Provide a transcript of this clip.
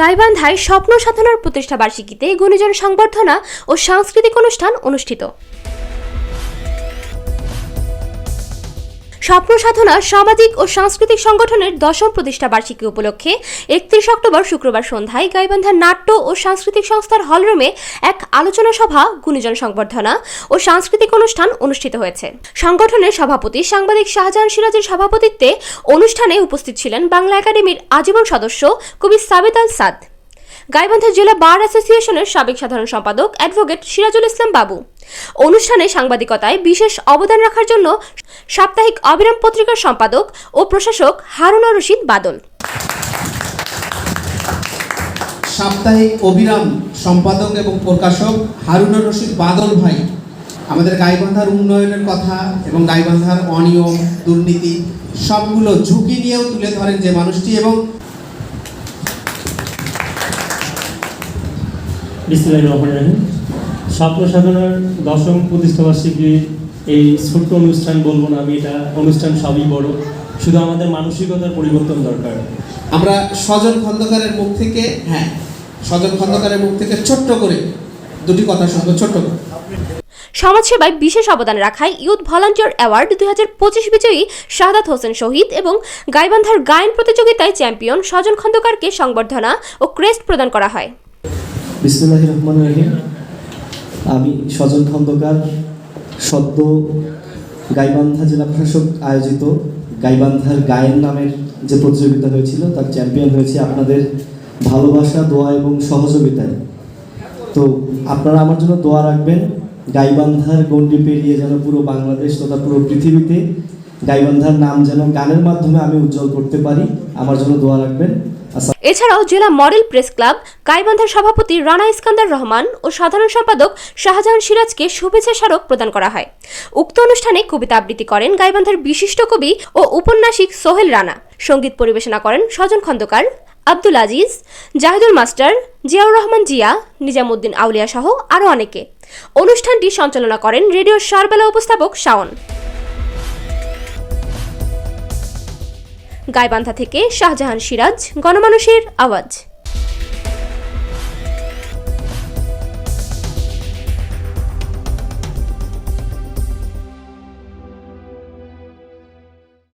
গাইবান্ধায় স্বপ্ন সাধনার প্রতিষ্ঠাবার্ষিকীতে গুণীজন সংবর্ধনা ও সাংস্কৃতিক অনুষ্ঠান অনুষ্ঠিত। স্বপ্ন সাধনা সামাজিক ও সাংস্কৃতিক সংগঠনের দশম প্রতিষ্ঠা বার্ষিকী উপলক্ষে একত্রিশ অক্টোবর শুক্রবার সন্ধ্যায় গাইবান্ধা নাট্য ও সাংস্কৃতিক সংস্থার হলরুমে এক আলোচনা সভা, গুণীজন সংবর্ধনা ও সাংস্কৃতিক অনুষ্ঠান অনুষ্ঠিত হয়েছে। সংগঠনের সভাপতি সাংবাদিক শাহজাহান সিরাজের সভাপতিত্বে অনুষ্ঠানে উপস্থিত ছিলেন বাংলা একাডেমির আজীবন সদস্য কবি সাবেদ আল সাদ। গাইবান্ধা জেলা বার অ্যাসোসিয়েশনের সাবেক সাধারণ সম্পাদক অ্যাডভোকেট সিরাজুল ইসলাম বাবু। অনুষ্ঠানে সাংবাদিকতায় বিশেষ অবদান রাখার জন্য সাপ্তাহিক অবিরাম পত্রিকার সম্পাদক ও প্রশাসক হারুনা রশিদ বাদল। সাপ্তাহিক অবিরাম সম্পাদক এবং প্রকাশক হারুনুর রশিদ বাদল ভাই, আমাদের গাইবান্ধার উন্নয়নের কথা এবং গাইবান্ধার অনিয়ম, দুর্নীতি, সবগুলো ঝুঁকি নিয়েও তুলে ধরেন যে মানুষটি এবং বিসমিল্লাহির রহমানির রহিম স্বপ্ন সাধনার দশম প্রতিষ্ঠাবার্ষিকী এই ছোট্ট অনুষ্ঠান বলব না আমি এটা অনুষ্ঠান সবই বড়। শুধু আমাদের মানসিকতার পরিবর্তন দরকার। আমরা সজন খন্দকারের মুখ থেকে হ্যাঁ সজন খন্দকারের মুখ থেকে ছোট্ট করে দুটি কথা শুনব ছোট্ট করে। সমাজসেবায় বিশেষ অবদান রাখায় ইউথ ভলান্টিয়ার অ্যাওয়ার্ড দুই হাজার পঁচিশ বিজয়ী শাহাদাত হোসেন শহীদ এবং গাইবান্ধার গায়ন প্রতিযোগিতায় চ্যাম্পিয়ন সজন খন্দকারকে সংবর্ধনা ও ক্রেস্ট প্রদান করা হয়। বিসমুল্লাহ রহমান রহিম। আমি সজন খন্দকার, সদ্য গাইবান্ধা জেলা প্রশাসক আয়োজিত গাইবান্ধার গায়েন নামের যে প্রতিযোগিতা হয়েছিল, তার চ্যাম্পিয়ন হয়েছে আপনাদের ভালোবাসা, দোয়া এবং সহযোগিতায়। তো আপনারা আমার জন্য দোয়া রাখবেন, গাইবান্ধার গণ্ডি পেরিয়ে যেন পুরো বাংলাদেশ তথা পুরো পৃথিবীতে গাইবান্ধার নাম যেন গানের মাধ্যমে আমি উজ্জ্বল করতে পারি, আমার জন্য দোয়া রাখবেন। এছাড়াও জেলা মডেল প্রেস ক্লাব, গাইবান্ধার সভাপতি রানা ইস্কান্দার রহমান ও সাধারণ সম্পাদক শাহজাহান সিরাজকে শুভেচ্ছা স্মারক প্রদান করা হয়। উক্ত অনুষ্ঠানে কবিতা আবৃত্তি করেন গাইবান্ধার বিশিষ্ট কবি ও উপন্যাসিক সোহেল রানা। সংগীত পরিবেশনা করেন সজন খন্দকার, আব্দুল আজিজ, জাহিদুল মাস্টার, জিয়াউর রহমান জিয়া, নিজামুদ্দিন আউলিয়া সহ আরও অনেকে। অনুষ্ঠানটি সঞ্চালনা করেন রেডিওর সারবেলা উপস্থাপক শাওন। গাইবান্ধা থেকে শাহজাহান সিরাজ গণমানুষের আওয়াজ।